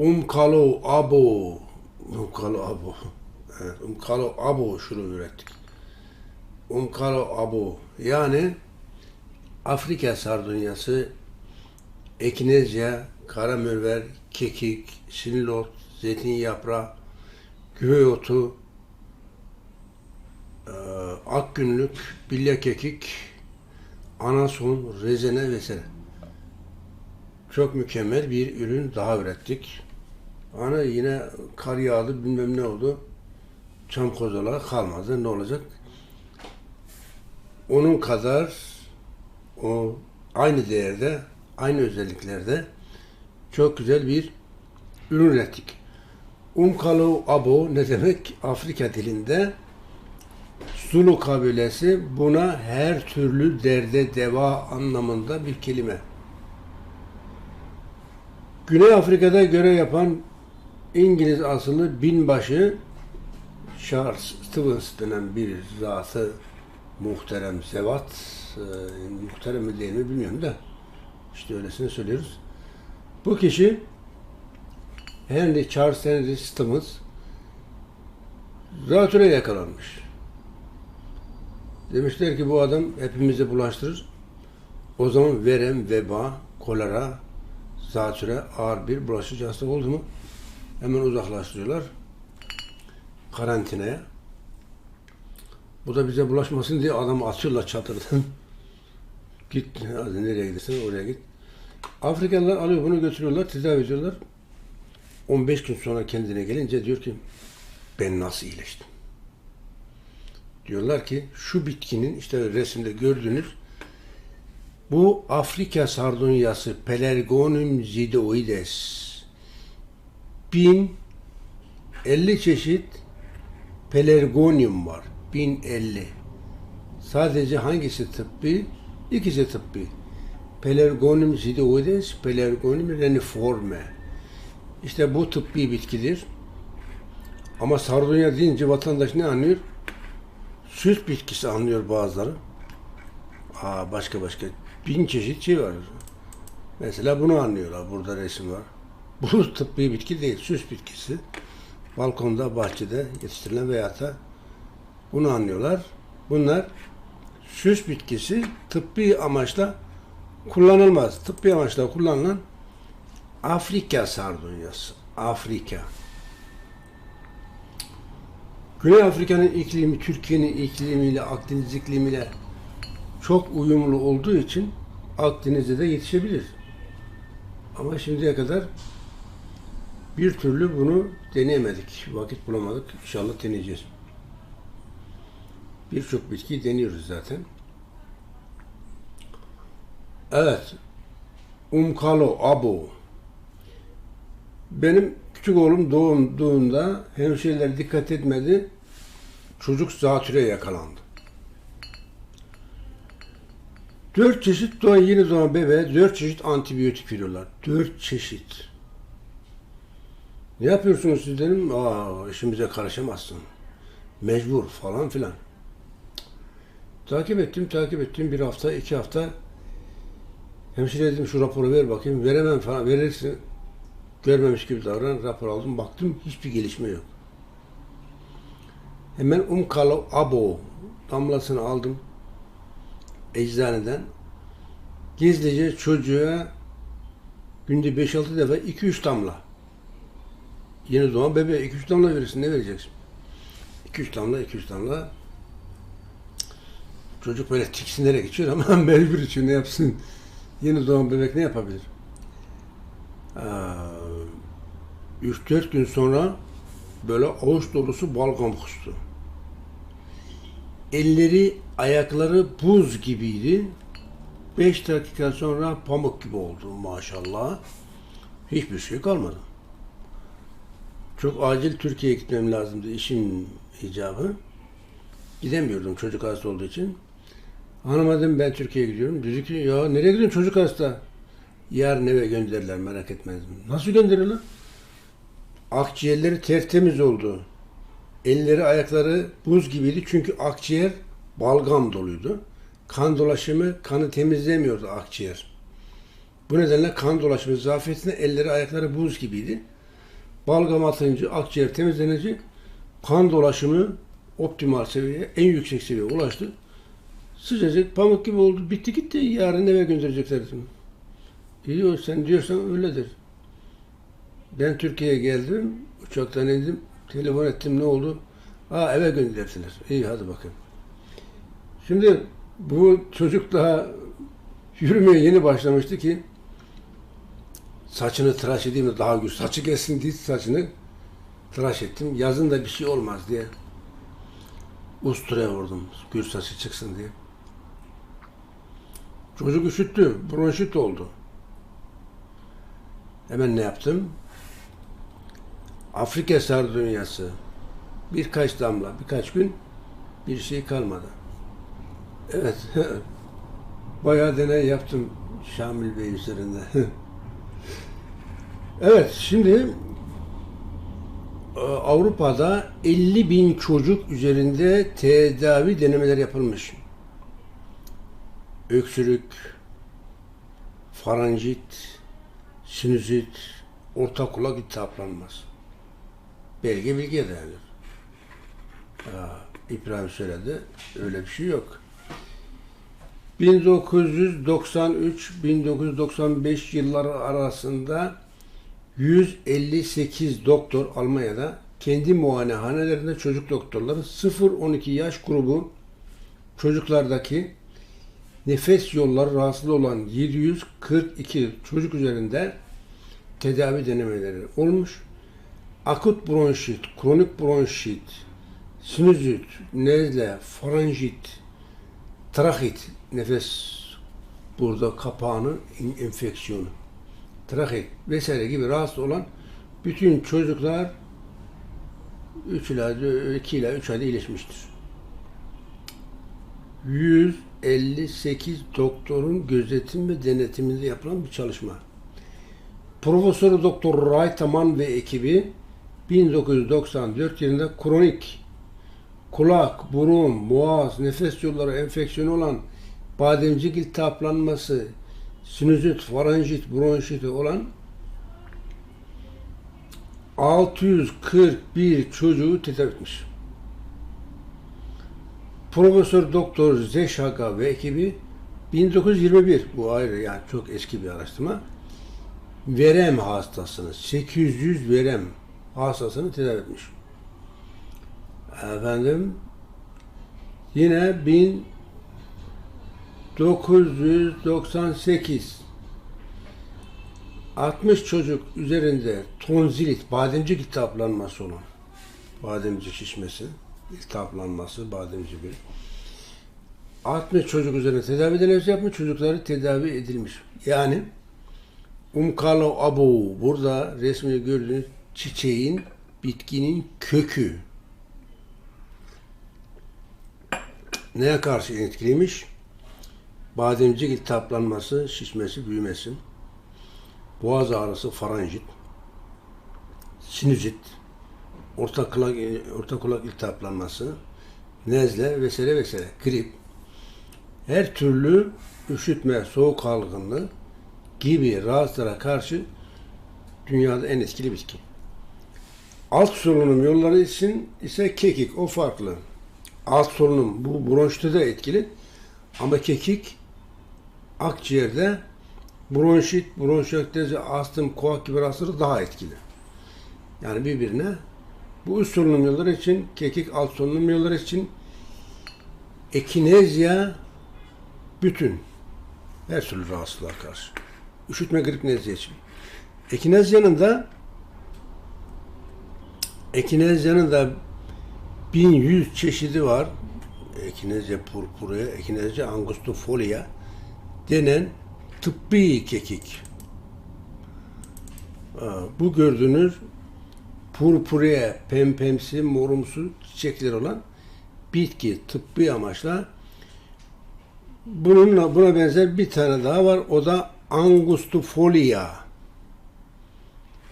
Umkalo abo. Umkalo abo. Evet, Umkalo abo şunu ürettik. Umkalo abo. Yani Afrika sardunyası, ekinezya, karamürver, kekik, sinilot, zeytin yaprağı, güve otu, eee, ak günlük, bilye kekik, anason, rezene vesaire. Çok mükemmel bir ürün daha ürettik. Ana yine kar yağdı bilmem ne oldu. Çam kozalağı kalmadı. Ne olacak? Onun kadar o aynı değerde, aynı özelliklerde çok güzel bir ürün ürettik. Umkalu abo ne demek? Afrika dilinde Zulu kabilesi buna her türlü derde deva anlamında bir kelime. Güney Afrika'da görev yapan İngiliz asıllı binbaşı Charles Stevens denen bir zatı muhterem zevat, e, muhterem mi değil mi bilmiyorum da işte öylesine söylüyoruz. Bu kişi Henry Charles Henry Stevens zatüre yakalanmış. Demişler ki bu adam hepimizi bulaştırır. O zaman verem, veba, kolera, zatüre ağır bir bulaşıcı hastalık oldu mu hemen uzaklaştırıyorlar karantinaya. Bu da bize bulaşmasın diye adamı atıyorlar çadırdan. git hadi nereye gidersen oraya git. Afrikalılar alıyor bunu götürüyorlar, tedavi ediyorlar. 15 gün sonra kendine gelince diyor ki ben nasıl iyileştim? Diyorlar ki şu bitkinin işte resimde gördüğünüz bu Afrika sardunyası Pelargonium zidoides. Bin 50 çeşit Pelargonium var. 1050. Sadece hangisi tıbbi? İkisi tıbbi. Pelargonium zidoides, Pelargonium reniforme. İşte bu tıbbi bitkidir. Ama sardunya deyince vatandaş ne anlıyor? Süs bitkisi anlıyor bazıları. Aa, başka başka bin çeşit şey var. Mesela bunu anlıyorlar. Burada resim var. Bu tıbbi bitki değil, süs bitkisi. Balkonda, bahçede yetiştirilen veya da bunu anlıyorlar. Bunlar süs bitkisi tıbbi amaçla kullanılmaz. Tıbbi amaçla kullanılan Afrika sardunyası. Afrika. Güney Afrika'nın iklimi, Türkiye'nin iklimiyle, Akdeniz iklimiyle çok uyumlu olduğu için Akdeniz'de de yetişebilir. Ama şimdiye kadar bir türlü bunu deneyemedik. Vakit bulamadık. İnşallah deneyeceğiz. Birçok bitkiyi deniyoruz zaten. Evet. Umkalo, abo. Benim küçük oğlum doğumduğunda hemşireler dikkat etmedi. Çocuk zatüre yakalandı. Dört çeşit doğan yeni doğan bebeğe dört çeşit antibiyotik veriyorlar. Dört çeşit. Ne yapıyorsunuz siz dedim. Aa, işimize karışamazsın. Mecbur falan filan. Takip ettim, takip ettim. Bir hafta, iki hafta. Hemşire dedim şu raporu ver bakayım. Veremem falan. Verirsin. Görmemiş gibi davran. Rapor aldım. Baktım hiçbir gelişme yok. Hemen Umkalo Abo damlasını aldım. Eczaneden. Gizlice çocuğa günde 5-6 defa 2-3 damla. Yeni doğan bebeğe 2-3 damla verirsin. Ne vereceksin? 2-3 damla, 2-3 damla. Çocuk böyle tiksinerek içiyor ama mecbur içiyor. Ne yapsın? Yeni doğan bebek ne yapabilir? Ee, 3-4 gün sonra böyle avuç dolusu balgam kustu. Elleri, ayakları buz gibiydi. 5 dakika sonra pamuk gibi oldu maşallah. Hiçbir şey kalmadı. Çok acil Türkiye'ye gitmem lazımdı işin icabı. Gidemiyordum çocuk hasta olduğu için. Hanıma dedim ben Türkiye'ye gidiyorum. Dedi ki ya nereye gidiyorsun çocuk hasta? Yarın eve gönderirler merak etmez. Nasıl gönderirler? Akciğerleri tertemiz oldu. Elleri ayakları buz gibiydi çünkü akciğer balgam doluydu. Kan dolaşımı kanı temizlemiyordu akciğer. Bu nedenle kan dolaşımı zafiyetinde elleri ayakları buz gibiydi. Balgam atınca akciğer temizlenince kan dolaşımı optimal seviyeye, en yüksek seviyeye ulaştı. Sıcacık pamuk gibi oldu. Bitti gitti. Yarın eve gönderecekler. şimdi. İyi o sen diyorsan öyledir. Ben Türkiye'ye geldim. Uçaktan indim. Telefon ettim ne oldu? Aa eve gönderdiler. İyi hadi bakayım. Şimdi bu çocuk daha yürümeye yeni başlamıştı ki saçını tıraş edeyim de daha güzel. Saçı gelsin diye saçını tıraş ettim. Yazın da bir şey olmaz diye. Usturaya vurdum. Gür saçı çıksın diye. Çocuk üşüttü. Bronşit oldu. Hemen ne yaptım? Afrika sardunyası. Birkaç damla, birkaç gün bir şey kalmadı. Evet. Bayağı deney yaptım Şamil Bey üzerinde. evet, şimdi e, Avrupa'da 50 bin çocuk üzerinde tedavi denemeler yapılmış. Öksürük, faranjit, sinüzit, orta kulak iltihaplanması. Belge bilgiye dayanır. İbrahim söyledi. Öyle bir şey yok. 1993-1995 yılları arasında 158 doktor Almanya'da kendi muayenehanelerinde çocuk doktorları 0-12 yaş grubu çocuklardaki nefes yolları rahatsız olan 742 çocuk üzerinde tedavi denemeleri olmuş. Akut bronşit, kronik bronşit, sinüzit, nezle, faranjit, trahit, nefes burada kapağının enfeksiyonu, trahit vesaire gibi rahatsız olan bütün çocuklar 3 ila 2 ila 3 ayda iyileşmiştir. 158 doktorun gözetim ve denetiminde yapılan bir çalışma. Profesör Doktor Reiteman ve ekibi 1994 yılında kronik kulak, burun, boğaz, nefes yolları enfeksiyonu olan bademcik iltihaplanması, sinüzit, faranjit, bronşiti olan 641 çocuğu tedavi etmiş. Profesör Doktor Zeşhaga ve ekibi 1921 bu ayrı yani çok eski bir araştırma verem hastasını 800 verem hastasını tedavi etmiş. Efendim yine 1998 60 çocuk üzerinde tonzilit, bademcik iltihaplanması olan bademcik şişmesi, iltihaplanması, bademcik bir 60 çocuk üzerine tedavi denemesi yapmış, çocukları tedavi edilmiş. Yani Umkalo abu burada resmi gördüğünüz çiçeğin, bitkinin kökü. Neye karşı etkiliymiş? Bademcik iltihaplanması, şişmesi, büyümesi, boğaz ağrısı, faranjit, sinüzit, orta kulak, orta kulak iltihaplanması, nezle vesaire vesaire, grip, her türlü üşütme, soğuk algınlığı gibi rahatsızlara karşı dünyada en etkili bitki. Alt solunum yolları için ise kekik, o farklı. Alt solunum, bu bronşite de etkili. Ama kekik akciğerde bronşit, bronşiyoktezi, astım, koak gibi rahatsızlıkları daha etkili. Yani birbirine bu üst solunum yolları için, kekik alt solunum yolları için ekinezya bütün her türlü rahatsızlığa karşı. Üşütme grip nezle için. Ekinezyanın da Ekinezyanın da 1100 çeşidi var. Ekinezya purpurea, Ekinezya angustifolia denen tıbbi kekik. Bu gördüğünüz purpurea, pempemsi, morumsu çiçekleri olan bitki tıbbi amaçla bununla buna benzer bir tane daha var. O da angustifolia.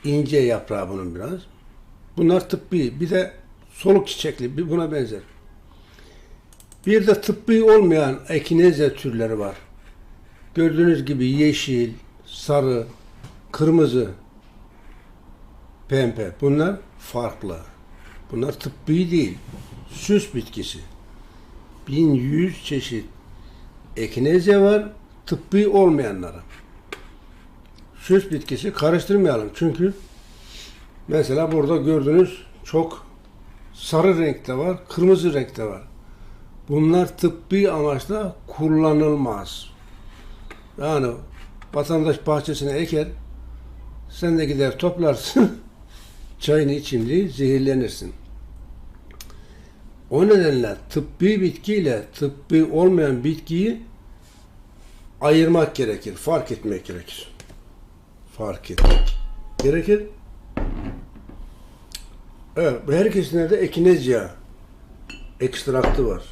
İnce yaprağı bunun biraz. Bunlar tıbbi. Bir de soluk çiçekli. Bir buna benzer. Bir de tıbbi olmayan ekinezya türleri var. Gördüğünüz gibi yeşil, sarı, kırmızı. pembe. Bunlar farklı. Bunlar tıbbi değil. Süs bitkisi. 1100 çeşit ekinezya var. Tıbbi olmayanları. Süs bitkisi karıştırmayalım. Çünkü mesela burada gördüğünüz çok sarı renkte var, kırmızı renkte var. Bunlar tıbbi amaçla kullanılmaz. Yani vatandaş bahçesine eker, sen de gider toplarsın, çayını içimli zehirlenirsin. O nedenle tıbbi bitkiyle tıbbi olmayan bitkiyi ayırmak gerekir, fark etmek gerekir. Fark etmek gerekir. Evet, bu her ikisinde de ekinezya ekstraktı var.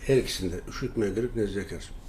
Her ikisinde üşütmeye gerek nezle karşı.